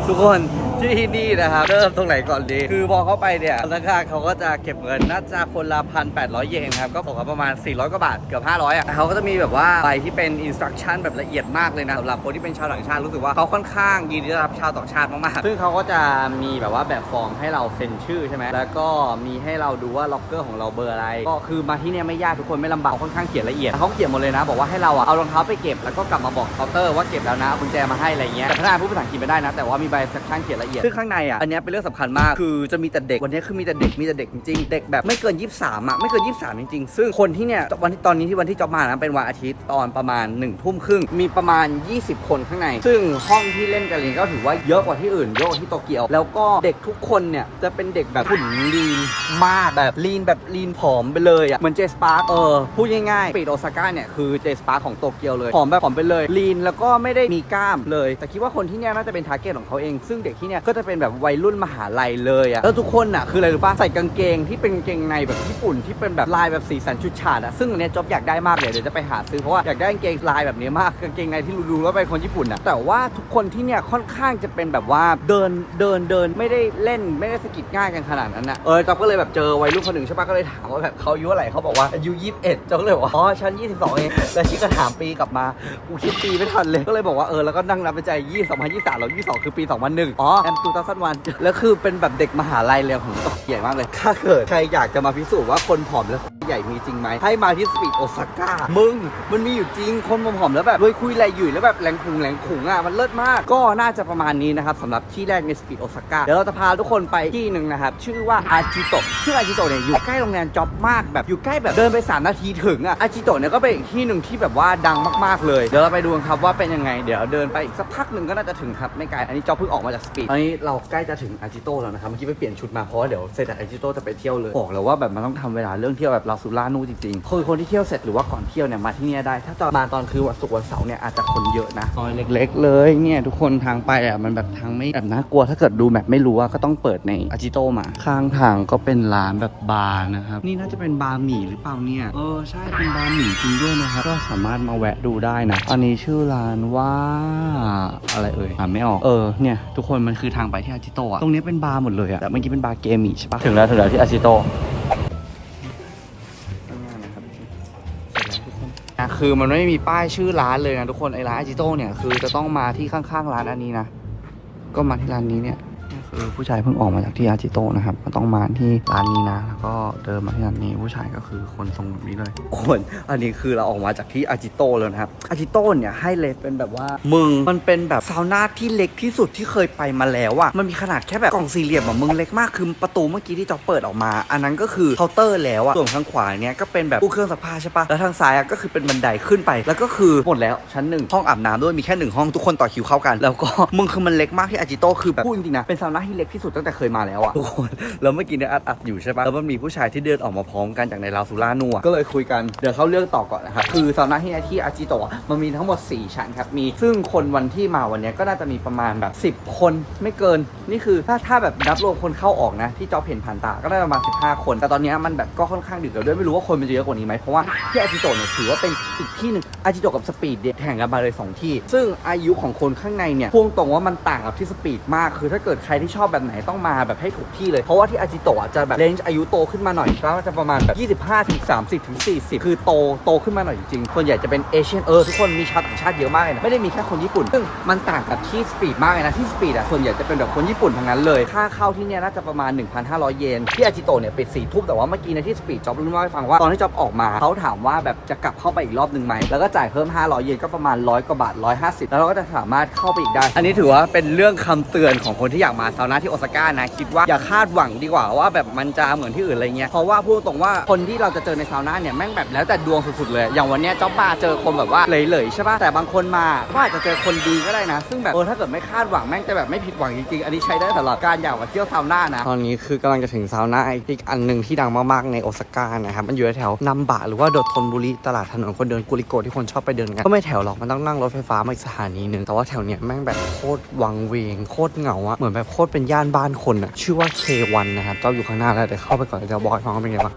ทุกคน ที่นี่นะครับเริ่มตรงไหนก่อนดี คือพอเข้าไปเนี่ยธนาคารเขาก็จะเก็บเงินน่าจะคนละพันแปดร้อยเยนครับ ก็ตกประมาณ 400 กว่าบาท เกือบ 500 อะเขาก็จะมีแบบว่าใบที่เป็นอินสตรั c ชั่นแบบละเอียดมากเลยนะสำหรับคนที่เป็นชาวต่างชาติรู้สึกว่าเขาค่อนข้างยินดีต้อนรับชาวต่างชาติมากๆ ซึ่งเขาก็จะมีแบบว่าแบบฟอร์มให้เราเซ็นชื่อใช่ไหมแล้วก็มีให้เราดูว่าล็อกเกอร์ของเราเบอร์อะไร ก็คือมาที่เนี่ยไม่ยากทุกคนไม่ลำบากเขาค่อนข้างเขียนละเอียดเขาเขียนหมดเลยนะ บอกว่าให้เราอะเอารองเท้าไปเก็บแล้วก็กลับมาบอกเคาน์เตอร์ว่าเก็บแล้วนะเอากุญแจมาให้อะไรเงี้ยแต่พนักงานพูดภาษาอังกฤษไม่ได้นะแต่ว่ามีใบสักชั่นเขียนละละเอียดซึ่งข้างในอะอันเนี้ยเป็นเรื่องสำคัญมากคือจะมีแต่เด็กวันนี้คือมีแต่เด็กมีแต่เด็กจริงๆเด็กแบบไม่เกิน 23อะไม่เกิน 23 จริงๆ ซึ่งคนที่เนี่ยวันที่ตอนนี้ที่วันที่จอบมานะเป็นวันอาทิตย์ตอนประมาณ1นึ่ทุ่มครึ่งมีประมาณ 20 คนข้างใน ซึ่งห้องที่เล่นกันเลยก็ถือว่าเยอะกว่าที่อื่นเยอะกว่าที่โตเกียว แล้วก็เด็กทุกคนเนี่ยจะเป็นเด็กแบบหุ่นลีนมากแบบลีนแบบลีนผอมไปเลยอะเหมือนเจสปาร์เออพูดง่ายๆปีดโอซาก้าเนี่ยคือเจสปาร์ของโตเกียวเลยผอมแบบผอมไปเลยลีนแล้วก็ไม่ได้มีกล้ามเลย แต่คิดว่าคนที่เนี่ยน่าจะเป็นทาร์เก็ตของเขาเองซึ่งเด็กที่เนี่ยก็จะเป็นแบบวัยรุ่นมหาลัยเลยอะแล้วทุกคนอะคืออะไรรู้ป่ะใส่กางเกงที่เป็นกางเกงในแบบญี่ปุ่นที่เป็นแบบลายแบบสีสันชุดฉาดอะซึ่งอันเนี้ยจ๊อบอยากได้มากเลยเดี๋ยวจะไปหาซื้อเพราะว่าอยากได้กางเกงลายแบบนี้มากกางเกงในที่รู้ๆว่าเป็นคนญี่ปุ่นอะแต่ว่าทุกคนที่เนี่ยค่อนข้างจะเป็นแบบว่าเดินเดินเดินไม่ได้เล่นไม่ได้สกิดง่ายกันขนาดนั้นอะเออจ๊อบก็เลยแบบเจอวัยรุ่นคนหนึ่งใช่ปะก็เลยถามว่าแบบเขาอายุเท่าไรเขาบอกว่าอายุ21จ๊อบก็เลยบอกว่าอ๋อฉัน22เองแล้วชิก็ถามปีกลับมากูคิดปีไม่ทันเลยก็เลยบอกว่าเออแล้วก็นั่งนับไปใจ20 2023แล้ว22 คือปี 2001 อ๋อแอมตูตัสวันแล้วคือเป็นแบบเด็กมหาลัยเลยผมตกใหญ่มากเลย ถ้าเกิดใครอยากจะมาพิสูจน์ว่าคนผอมแล้ว ใหญ่มีจริงไหมให้มาที่สปีดโอซาก้ามึง มันมีอยู่จริงคนผอมๆแล้วแบบเฮ้ยคุยอะไรอยู่แล้วแบบแหลงขุงแหลงขุงอะมันเลิศมาก ก็น่าจะประมาณนี้นะครับสำหรับที่แรกในสปีดโอซาก้าเดี๋ยวเราจะพาทุกคนไปที่หนึ่งนะครับชื่อว่าอาจิโตะซึ่งอาจิโตะเนี่ยอยู่ใกล้โรงแรมจ็อบมากแบบอยู่ใกล้แบบเดินไป 3 นาทีถึงอะอาจิโตะเนี่ยก็เป็นอีกที่หนึ่งที่แบบว่าดังมากๆเลยเดี๋ยวเราไปดูกันครับว่าเป็นยังไงเดี๋ยวเดินไปอีกสักพักหนึ่งก็น่าจะถึงครับไม่ไกลอันนี้จ็อบเพิ่งออกมาจากสปีดตอนนี้เราใกล้จะถึงอาจิโตะแล้วนะครับเมื่อกี้ไปเปลี่ยนชุดมาเพราะเดี๋ยวเสร็จจากอาจิโตะจะไปเที่ยวเลยบอกเลยว่าแบบมันต้องทำเวลาเรื่องเที่ยวแบบลาซูล่านูจริงๆคือคนที่เที่ยวเสร็จหรือว่าก่อนเที่ยวเนี่ยมาที่เนี่ยได้ ถ้าจะมาตอนคือวันศุกร์วันเสาร์เนี่ยอาจจะคนเยอะนะซอยเล็ก ๆ เลยเนี่ยทุกคนทางไปอะมันแบบทางไม่แบบน่ากลัวถ้าเกิดดูแบบไม่รู้ว่าก็ต้องเปิดในอาจิโตะมาข้างทางก็เป็นร้านแบบบาร์นะครับนี่น่าจะเป็นบาร์หมี่หรือเปล่าเนี่ยเออใช่เป็นบาร์หมี่จริงด้วยนะครับก็สามารถมาแวะดูได้นะอันนี้ชื่อร้านว่าอะไรเอ่ยอ่านไม่ออกเออเนี่ยทุกคนมันคือทางไปที่อาจิโตะอะตรงนี้เป็นบาร์หมดเลยอะแต่เมื่อกี้เป็นบาร์เกมมี่ใช่ปะถึงแล้วถึงแล้วที่อาจิโตะะคือมันไม่มีป้ายชื่อร้านเลยนะทุกคนไอ้ร้านอาจิโต้เนี่ยคือจะต้องมาที่ข้างๆร้านอันนี้นะก็มาที่ร้านนี้เนี่ย คือผู้ชายเพิ่งออกมาจากที่อาจิโตนะครับก็ต้องมาที่ร้านนี้นะ แล้วก็เดินมาที่ร้านนี้ผู้ชายก็คือคนทรงแบบนี้เลย คนอันนี้คือเราออกมาจากที่อาจิโตแล้วนะครับอาจิโตเนี่ยให้เลทเป็นแบบว่ามึงมันเป็นแบบซาวน่าที่เล็กที่สุดที่เคยไปมาแล้วอะมันมีขนาดแค่แบบกล่องสี่เหลี่ยมอะมึงเล็กมากคือประตูเมื่อกี้ที่จอเปิดออกมา อันนั้นก็คือเคาน์เตอร์แล้วอะส่วนทางขวาเนี่ยก็เป็นแบบตู้เครื่องซักผ้าใช่ปะแล้วทางซ้ายอะก็คือเป็นบันไดขึ้นไป แล้วก็คือหมดแล้วชั้นหนึ่งห้องอาบน้ำด้วยมีแค่หนึ่งห้องทุกคนต่อคิวเข้ากัน แล้วก็มึงคือมันเล็กมากที่อาจิโตคือแบบพูดจริงๆนะเป็นซาวน่าที่เล็กที่สุดตั้งแต่เคยมาแล้วอะทุกคนแล้วเมื่อกี้เนี่ยอัดอัดอยู่ใช่ปะแล้วมันมีผู้ชายที่เดินออกมาพร้อมกันจากในลาวซูล่านัวก็เลยคุยกันเดี๋ยวเข้าเรื่องต่อก่อนนะครับคือซาวน่าที่เนี่ยที่อาจิโตะมันมีทั้งหมด 4 ชั้นครับมีซึ่งคนวันที่มาวันเนี้ยก็น่าจะมีประมาณแบบ 10 คนไม่เกินนี่คือถ้าถ้าแบบนับรวมคนเข้าออกนะที่จอเห็นผ่านตาก็ได้ประมาณ 15 คน แต่ตอนเนี้ยมันแบบก็ค่อนข้างดึกแล้วด้วยไม่รู้ว่าคนมันจะเยอะกว่านี้ไหมเพราะว่าที่อาจิโตะเนี่ยถือว่าเป็นอีกที่หนึ่งอาจิโตะกับสปีดเนี่ยแข่งกันมาเลยสองที่ ซึ่งอายุของคนข้างในเนี่ยพุ่งตรงว่ามันต่างกับที่สปีดมากคือถ้าเกิดใครที่ชอบแบบไหนต้องมาแบบให้ถูกที่เลย เพราะว่าที่อาจิโตะจะแบบเลนจ์อายุโตขึ้นมาหน่อยก็จะประมาณแบบ 25ถึง30ถึง40 คือโตโตขึ้นมาหน่อยจริงๆส่วนใหญ่จะเป็นเอเชียนเออทุกคนมีชาวต่างชาติเยอะมากเลยนะไม่ได้มีแค่คนญี่ปุ่น ซึ่งมันต่างกับที่สปีดมากเลยนะที่สปีดอะส่วนใหญ่จะเป็นแบบคนญี่ปุ่นทั้งนั้นเลยค่าเข้าที่เนี่ยน่าจะประมาณ 1,500 เยนที่อาจิโตะเนี่ยปิดสี่ทุ่มแต่ว่าเมื่อกี้ในที่สปีดจ็อบรู้มาให้ฟังว่าตอนที่จ็อบออกมาเขาถามว่าแบบจะกลับเข้าไปอีกรอบหนึ่งไหมแล้วก็จ่ายเพิ่ม 500 เยนก็ประมาณ100กว่าบาท150 แล้วเราก็จะสามารถเข้าไปอีกได้ อันนี้ถือว่าเป็นเรื่องคำเตือนของคนที่อยากมาซาวน่าที่โอซาก้านะคิดว่าอย่าคาดหวังดีกว่าว่าแบบมันจะเหมือนที่อื่นอะไรเงี้ยเพราะว่าพูดตรงว่าคนที่เราจะเจอในซาวน่าเนี่ยแม่งแบบแล้วแต่ดวงสุดๆเลย อย่างวันเนี้ยจ๊อบมาเจอคนแบบว่าเหลยๆใช่ป่ะแต่บางคนมาก็อาจจะเจอคนดีก็ได้นะ ซึ่งแบบเออถ้าเกิดไม่คาดหวังแม่งจะแบบไม่ผิดหวังจริงๆอันนี้ใช้ได้สำหรับการอยากมาเที่ยวซาวน่านะตอนนี้คือกำลังจะถึงซาวน่าอีกอันหนึ่งที่ดังมากๆในโอซาก้านะครับมันอยู่แถวนัมบะหรือว่าโดโทนบุรีตลาดถนนคนเดินกุริโกะที่คนชอบไปเดินกันก็ไม่แถวหรอกมันต้องนั่งรถไฟฟ้ามาอีกสถานีหนึ่งแต่ว่าแถวเนี้ยแม่งแบบโคตรวังเวงโคตรเหงาอะเหมือนแบบโคตรเป็นย่านบ้านคนอะชื่อว่า K1 นะครับเจ้าอยู่ข้างหน้าแล้วเดี๋ยวเข้าไปก่อนเดี๋ยวจะบอกให้ฟังว่าเป็นไงบ้าง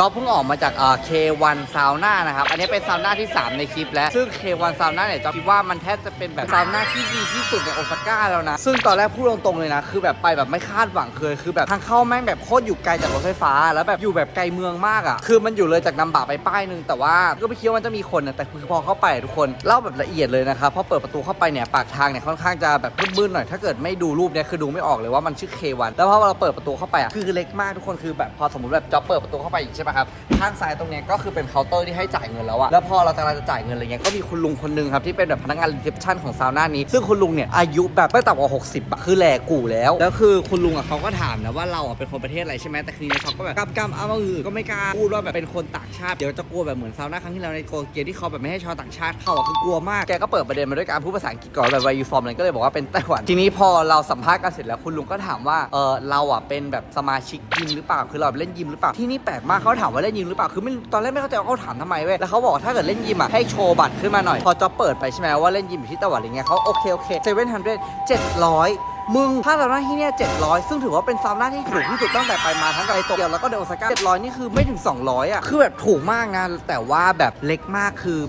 จ็อบเพิ่งออกมาจากเอ่อ K1 ซาวน่านะครับ อันนี้เป็นซาวน่าที่ 3 ในคลิปแล้ว ซึ่ง K1 ซาวน่าเนี่ยจ็อบคิดว่ามันแทบจะเป็นแบบซาวน่าที่ดีที่สุดในโอซาก้าแล้วนะ ซึ่งตอนแรกพูดตรงๆเลยนะ คือแบบไปแบบไม่คาดหวังเคย คือแบบทางเข้าแม่งแบบโคตรอยู่ไกลจากรถไฟฟ้า แล้วแบบอยู่แบบไกลเมืองมากอะ คือมันอยู่เลยจากนำบะไปป้ายนึง แต่ว่าก็ไม่คิดว่ามันจะมีคนนะแต่คือพอเข้าไปทุกคนเล่าแบบละเอียดเลยนะครับ พอเปิดประตูเข้าไปเนี่ยปากทางเนี่ยค่อนข้างจะแบบมืดๆหน่อย ถ้าเกิดไม่ดูรูปเนี่ยคือดูไม่ออกเลยว่ามันชื่อ K1 แล้วพอเราเปิดประตูเข้าไปอะคือเล็กมากทุกคนคือแบบพอสมมติแบบจ็อบเปิดประตูเข้าไปใช่ไหมครับข้างซ้ายตรงเนี้ยก็คือเป็นเคาน์เตอร์ที่ให้จ่ายเงินแล้วอะแล้วพอเรากำลังจะจ่ายเงินอะไรเงี้ยก็มีคุณลุงคนนึงครับที่เป็นแบบพนักงานรีเซพชันของซาวน่านี้ ซึ่งคุณลุงเนี่ยอายุแบบไม่ต่ำกว่า 60อะคือแหล่กู่แล้วแล้วคือคุณลุงอะเขาก็ถามนะว่าเราอะเป็นคนประเทศอะไรใช่ไหมแต่คือในช็อปก็แบบกำกำเอามาอือก็ไม่กล้าพูดว่าแบบเป็นคนต่างชาติเดี๋ยวจะกลัวแบบเหมือนซาวน่าครั้งที่แล้วในโกเกียที่เขาแบบไม่ให้ชาวต่างชาติเข้าอะคือกลัวมากแกก็เปิดประเด็นมาด้วยการพูดภาษาอังกฤษก่อนแบบ where you from อะไรก็เลยบอกว่าเป็นไต้หวันทีนี้พอเราสัมภาษณ์กันเสร็จแล้วคุณลุงก็ถามว่าเออเราอะเป็นแบบสมาชิกยิมหรือเปล่าคือเราเล่นยิมหรือเปล่าที่นี่แปลกมากเขาถามว่าเล่นยิมหรือเปล่า คือไม่ตอนแรกไม่เข้าใจว่าเขาถามทำไมเว้ย แล้วเขาบอกถ้าเกิดเล่นยิมอะให้โชว์บัตรขึ้นมาหน่อย พอจอเปิดไปใช่ไหมว่าเล่นยิมอยู่ที่ตะวันอะไรเงี้ยเขาโอเคโอเคเซเว่นฮันเดเจ็ดร้อยมึงถ้าซาวน่าที่เนี่ย700 ซึ่งถือว่าเป็นซาวน่าที่ถูกที่สุดตั้งแต่ไปมาทั้งในโตเกียวแล้วก็ในโอซาก้า700 นี่คือไม่ถึง 200 อะ คือแบบถูกมากนะ แต่ว่าแบบเล็กมากคือ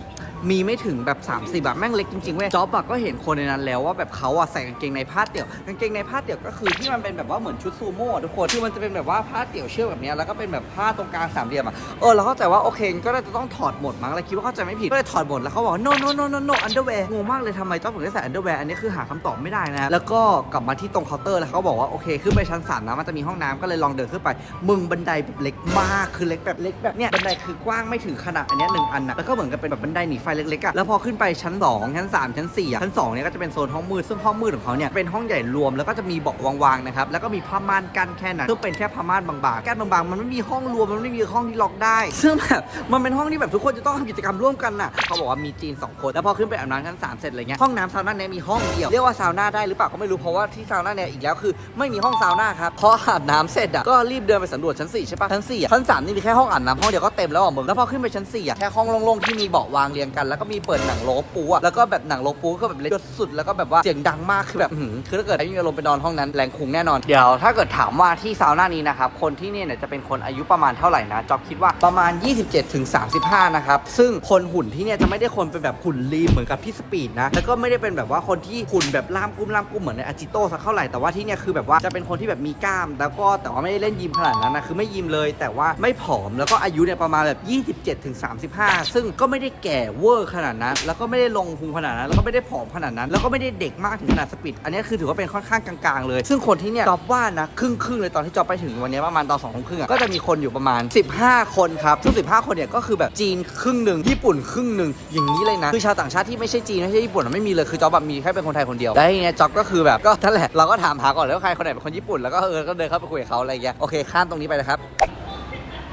มีไม่ถึงแบบ 30แบบแม่งเล็กจริงๆเว้ยจ็อบอะก็เห็นคนในนั้นแล้วว่าแบบเขาอะใส่กางเกงในผ้าเตี่ยวกางเกงในผ้าเตี่ยวก็คือที่มันเป็นแบบว่าเหมือนชุดซูโม่อะทุกคนคือมันจะเป็นแบบว่าผ้าเตี่ยวเชือกแบบเนี้ยแล้วก็เป็นแบบผ้าตรงกลางสามเหลี่ยมอะเออเราเข้าใจว่าโอเคก็น่าจะต้องถอดหมดมั้งเราคิดว่าเข้าใจไม่ผิดก็เลยถอดหมดแล้วเขาบอก no no no no no underwear งงมากเลยทำไมต้องถึงได้ใส่ underwear อันนี้คือหาคำตอบไม่ได้นะแล้วก็กลับมาที่ตรงเคาน์เตอร์แล้วเขาบอกว่าโอเคขึ้นไปชั้นสามนะมันจะมีห้องน้ำก็เลยลองเดินขึ้นไป มึงบันไดแบบเล็กมากคือเล็กแบบเล็กแบบเนี้ยบันไดคือกว้างไม่ถึงขนาดอันเนี้ยหนึ่งอันนะแล้วก็เหมือนกับเป็นแบบบันไดหนีไฟเล็กๆอะแล้วพอขึ้นไปชั้นสองชั้นสามชั้นสี่อะชั้นสองเนี่ยก็จะเป็นโซนห้องมืดซึ่งห้องมืดของเขาเนี่ยเป็นห้องใหญ่รวมแล้วก็จะมีเบาะวางๆนะครับแล้วก็มีผ้าม่านกั้นแค่นั้นซึ่งเป็นแค่ผ้าม่านบางๆกั้นบางๆมันไม่มีห้องรวมมันไม่มีห้องที่ล็อกได้ ซึ่งแบบมันเป็นห้องที่แบบทุกคนจะต้องทำกิจกรรมร่วมกันน่ะเขาบอกว่ามีจีนสองคนแล้วพอขึ้นไปอาบน้ำชั้นสามเสร็จอะไรเงี้ยห้องน้ำซาวน่าเนี่ยมีห้องเดียวเรียกว่าซาวน่าได้หรือเปล่าก็ไม่รู้เพราะว่าที่ซาวน่าเนี่ยอีกแล้วคือไม่มีห้องซาวน่าครับพออาบน้ำเสร็จอะก็รีบเดินไปสำรวจชั้น4ใช่ปะชั้น4ชั้น3นี่มีแค่ห้องอาบน้ำห้องเดียวก็เต็มแล้วอะมึงแล้วพอขึ้นไปชั้น4อะแค่ห้องโล่งๆที่มีเบาะวางเรียงกน แล้วก็มีเปิดหนังโลปูอะแล้วก็แบบหนังโลปูก็แบบเล็กสุด แล้วก็แบบว่าเสียงดังมากคือแบบคือถ้าเกิดไม่มีอารมณ์ไปนอนห้องนั้นแรงคุงแน่นอนเดี๋ยวถ้าเกิดถามว่าที่ซาวน่านี้นะครับคนที่เนี่ยจะเป็นคนอายุประมาณเท่าไหร่นะจอบคิดว่าประมาณ 27ถึง35นะครับซึ่งคนหุ่นที่เนี่ยจะไม่ได้คนเป็นแบบหุ่นลีเหมือนกับพี่สปีดนะแล้วก็ไม่ได้เป็นแบบว่าคนที่หุ่นแบบล่ามกุ้มล่ามกุ้มเหมือนในอาจิโต้สักเท่าไหร่แต่ว่าที่เนี่ยคือแบบว่าจะเป็นคนที่แบบมีกล้าม แล้วก็แต่ว่าไม่ได้เล่นยิมขนาดนั้นนะคือไม่ยิมเลย แต่ว่าไม่ผอมแล้วก็อายุเนี่ยประมาณแบบ 27ถึง35 ซึ่งก็ไม่ได้แก่เวอร์ขนาดนั้น แล้วก็ไม่ได้ลงพุงขนาดนั้น แล้วก็ไม่ได้ผอมขนาดนั้น แล้วก็ไม่ได้เด็กมากถึงขนาดสปีดอันนี้คือถือว่าเป็นค่อนข้างกลางๆเลย ซึ่งคนที่เนี่ยจอบว่านะครึ่งครึ่งๆเลยตอนที่จอบไปถึงวันนี้ประมาณตอนสองทุ่มครึ่งอะก็จะมีคนอยู่ประมาณ 15 คนครับซึ่ง15 คนเนี่ยก็คือแบบจีนครึ่งหนึ่งญี่ปุ่นครึ่งหนึ่งอย่างนี้เลยนะคือชาวต่างชาติที่ไม่ใช่จีนไม่ใช่ญี่ปุ่นไม่มีเลยคือจอบแบบมีแค่เป็นคนไทยคนเดียวแล้วทีเนี้ยจอบก็คือแบบก็นั่นแหละเราก็ถามหาก่อนเลยว่าใครคนไหนเป็นคนญี่ปุ่นแล้วก็เออก็เดินเข้าไปคุยกับเขาอะไรเงี้ยโอเคข้ามตรงนี้ไปนะครับ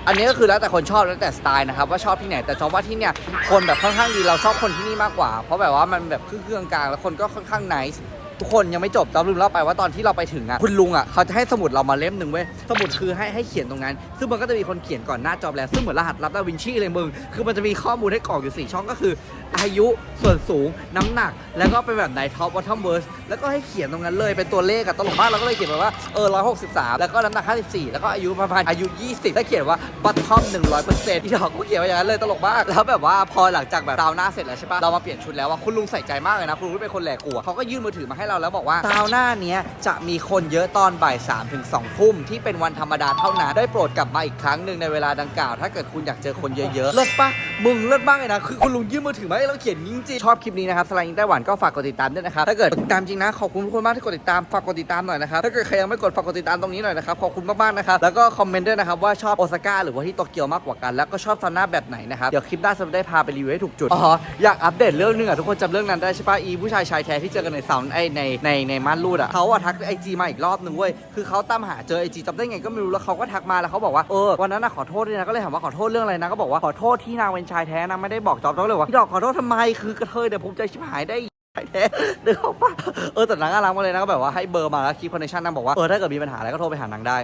อันนี้ก็คือแล้วแต่คนชอบแล้วแต่สไตล์นะครับว่าชอบที่ไหนแต่จอมว่าที่เนี่ยคนแบบค่อนข้างดีเราชอบคนที่นี่มากกว่า เพราะแบบว่ามันแบบเครื่องกลางแล้วคนก็ค่อนข้างไนส์ ทุกคนยังไม่จบจอมลืมเล่าไปว่าตอนที่เราไปถึงอะคุณลุงอะเขาจะให้สมุดเรามาเล่มหนึ่งเว้ยสมุดคือให้ให้เขียนตรงนั้น ซึ่งมันก็จะมีคนเขียนก่อนหน้าจอบแล้วซึ่งเหมือนรหัสลับดาวินชีเลยมึงคือมันจะมีข้อมูลให้กรอกอยู่สี่ช่องก็คือ อายุส่วนสูงน้ำหนัก แล้วก็เป็นแบบไหนท็อปวอททอมเวิร์สแล้วก็ให้เขียนตรงนั้นเลยเป็นตัวเลขอะตลกมากเราก็เลยเขียนแบบว่าเออร้อยหกสิบสามแล้วก็น้ำหนักห้าสิบสี่แล้วก็อายุประมาณอายุ 20 แล้วเขียนว่าบอททอมหนึ่งร้อยเปอร์เซ็นต์ที่ดอกก็เขียนไว้อย่างนั้นเลยตลกมากแล้วแบบว่าพอหลังจากแบบซาวน่าเสร็จแล้วใช่ปะเรามาเปลี่ยนชุดแล้วว่าคุณลุงใส่ใจมากเลยนะคุณลุงเป็นคนแหลกกลัวเขาก็ยื่นมือถือมาให้เราแล้วบอกว่าซาวน่าเนี้ยจะมีคนเยอะตอนบ่ายสามถึงสองทุ่มที่เป็นวันธรรมดาเท่านั้นได้โปรดกลับมาอีกครั้งหนึ่งในเวลาดังกล่าว ถ้าเกิดคุณอยากเจอคนเยอะๆเลิศปะมึงเลิศมากเลยนะคือคุณลุงยื่นมือถือมาให้เราเขียนจริงๆชอบคลิปนี้นะครับสไลด์อินไต้หวันก็ฝากกดติดตามด้วยนะครับถ้าเกิดติดตามจริงนะขอบคุณทุกคนมากที่กดติดตามฝากกดติดตามหน่อยนะครับถ้าเกิดใครยังไม่กดฝากกดติดตามตรงนี้หน่อยนะครับขอบคุณมากๆนะครับแล้วก็คอมเมนต์ด้วยนะครับว่าชอบโอซาก้าหรือว่าที่โตเกียวมากกว่ากัน แล้วก็ชอบซาวน่าแบบไหนนะครับเดี๋ยวคลิปหน้าจะได้พาไปรีวิวให้ถูกจุดอ๋ออยากอัปเดตเรื่องนึงอะทุกคนจำเรื่องนั้นได้ใช่ปะอีผู้ชายชายแท้ที่เจอกันในสาวไอในในในม่านรูดอะเขาอะทักไอจีมาอีกรอบนึงเว้ยคือเขาตามหาเจอไอจีจำได้ไงก็ไม่รู้แล้วเขาก็ทักมาแล้วเขาบอกว่าเออวันนั้นนะขอโทษด้วยนะก็เลยถามว่าขอโทษเรื่องอะไรนะก็บอกว่าขอโทษที่นางเป็นชายแท้นะไม่ได้บอกจอบต้องเลยว่าพี่ดอกขอโทษทำไมคือกระเทยเดี๋ยวผมใจชิบหายได้ชายแท้นึกออกปะเออแต่นางน่ารักมาเลยนะก็แบบว่าให้เบอร์มาแล้วคีคอนเนคชั่นนางบอกว่าเออถ้าเกิดมีปัญหาอะไรก็โทรไปหานางได้